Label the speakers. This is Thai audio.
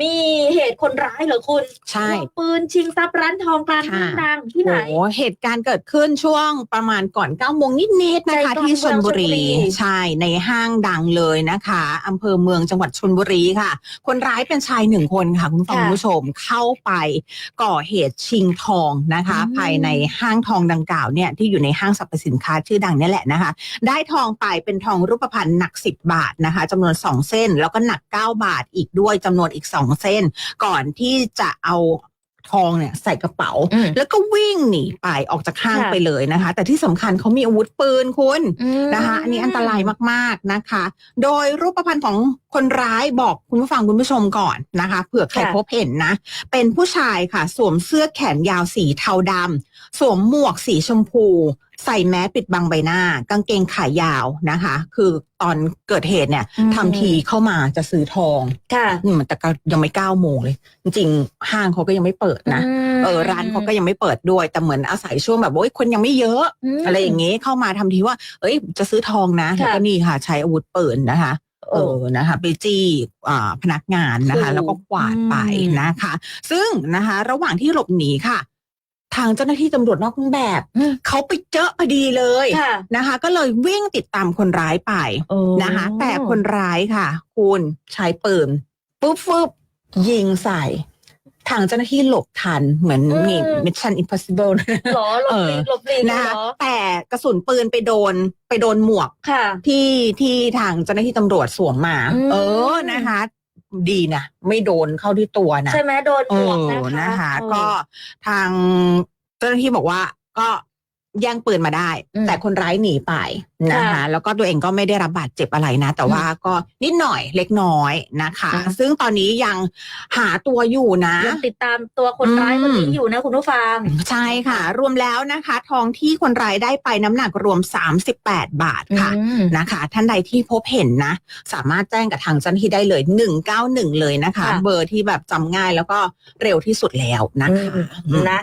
Speaker 1: มีเห ตุคนร้ายเหรอคุณ
Speaker 2: ใช่
Speaker 1: วางปืนชิงทรัพย์ร้านทองกลางห้าง
Speaker 2: ค่ะ
Speaker 1: ดังที่ไหน
Speaker 2: โอ้เหตุการณ์เกิดขึ้นช่วงประมาณก่อน9ก้าโมงนิดๆนะคะ
Speaker 1: ใจกลาง
Speaker 2: ที่ชนบุรี
Speaker 1: เมืองชลบุรี
Speaker 2: ใช่ในห้างดังเลยนะคะอำเภอเมืองจังหวัดชนบุรีค่ะ คนร้ายเป็นชายหนึ่งคนค่ะ คุณผู้ฟัง
Speaker 1: ค่ะ
Speaker 2: คุณผู้ชมเข้าไปก่อเหตุชิงทองนะคะ
Speaker 1: อืม
Speaker 2: ภายในห้างทองดังกล่าวเนี่ยที่อยู่ในห้างสรรพสินค้าชื่อดังเนี่ยแหละนะคะ ได้ทองไปเป็นทองรูปพรรณหนัก 10 บาทนะคะจำนวน 2 เส้น แล้วก็หนัก 9 บาทอีกด้วยจำนวนอีก 2 เส้นก่อนที่จะเอาทองเนี่ยใส่กระเป๋า
Speaker 1: อืม
Speaker 2: แล้วก็วิ่งหนีไปออกจากห้าง
Speaker 1: ค่ะ
Speaker 2: ไปเลยนะคะ แต่ที่สำคัญเขามีอาวุธปืนคุณ
Speaker 1: อืม
Speaker 2: นะคะอันนี้อันตรายมากๆนะคะ โดยรูปพรรณของคนร้ายบอกคุณผู้ฟังคุณผู้ชมก่อนนะคะเผื่อใคร
Speaker 1: ค่ะ
Speaker 2: พบเห็นนะ เป็นผู้ชายค่ะ สวมเสื้อแขนยาวสีเทาดำสวมหมวกสีชมพู ใส่แมสปิดบังใบหน้า กางเกงขายาวนะคะ คือตอนเกิดเหตุเนี่ย
Speaker 1: อืม
Speaker 2: ทำทีเข้ามาจะซื้อทอง
Speaker 1: ค่ะ
Speaker 2: อืมแต่ก็ยังไม่เก้าโมงเลย จริงๆ ห้างเขาก็ยังไม่เปิดนะ
Speaker 1: ม
Speaker 2: เออร้านเขาก็ยังไม่เปิดด้วย แต่เหมือนอาศัยช่วงแบบว่าโอ๊ยคนยังไม่เยอะ
Speaker 1: ม
Speaker 2: อะไรอย่างงี้เข้ามาทำทีว่า เอ้ย จะซื้อทองนะ
Speaker 1: ค่ะ
Speaker 2: แล้วก็นี่ค่ะใช้อาวุธปืนนะคะ เออนะคะไปจี้อ่าพนักงานนะคะ
Speaker 1: ถูก
Speaker 2: แล้วก็กวาดไป
Speaker 1: อืม
Speaker 2: นะคะ ซึ่งนะคะ ระหว่างที่หลบหนีค่ะ ทางเจ้าหน้าที่ตำรวจนอกเครื่องแบบ
Speaker 1: อืม
Speaker 2: เขาไปเจอพอดีเลย
Speaker 1: ค่ะ
Speaker 2: นะคะ ก็เลยวิ่งติดตามคนร้ายไป
Speaker 1: โอ้
Speaker 2: นะคะ แต่คนร้ายค่ะ คุณใช้ปืนปุ๊บฟึบยิงใส่ทางเจ้าหน้าที่หลบทันเหมือนมี Mission Impossible นะ
Speaker 1: หรอหลบหลีกหลบหลีก
Speaker 2: นะคะ
Speaker 1: เหรอ
Speaker 2: แต่กระสุนปืนไปโดนไปโดนหมวก
Speaker 1: ค่ะ
Speaker 2: ที่ที่ทางเจ้าหน้าที่ตำรวจสวมมา
Speaker 1: อืม
Speaker 2: เออนะคะ ดีนะไม่โดนเข้าที่ตัวนะ
Speaker 1: ใช่ไหมโดน
Speaker 2: เอ
Speaker 1: หมวก
Speaker 2: อ
Speaker 1: นะคะ
Speaker 2: นะคะ
Speaker 1: เออ
Speaker 2: ก็ทางเจ้าหน้าที่บอกว่าก็ แย่งปืนมาได้
Speaker 1: อืม
Speaker 2: แต่คนร้ายหนีไปนะคะ
Speaker 1: ค่ะ
Speaker 2: แล้วก็ตัวเองก็ไม่ได้รับบาดเจ็บอะไรนะ แต่ว่าก็นิดหน่อยเล็กน้อยนะคะ
Speaker 1: ค่ะ
Speaker 2: ซึ่งตอนนี้ยังหาตัวอยู่นะ
Speaker 1: ยังติดตามตัวคนร้าย
Speaker 2: อืม
Speaker 1: คนนี้อยู่นะคุณผู้ฟัง
Speaker 2: ใช่ค่ะ รวมแล้วนะคะ ทองที่คนร้ายได้ไปน้ำหนักรวม 38 บาทค่ะ
Speaker 1: อืม
Speaker 2: นะคะท่านใดที่พบเห็นนะ สามารถแจ้งกับทางเจ้าหน้าที่ได้เลย 191 เลยนะคะ
Speaker 1: ค่ะ
Speaker 2: เบอร์ที่แบบจำง่ายแล้วก็เร็วที่สุดแล้วนะคะ
Speaker 1: อืมนะ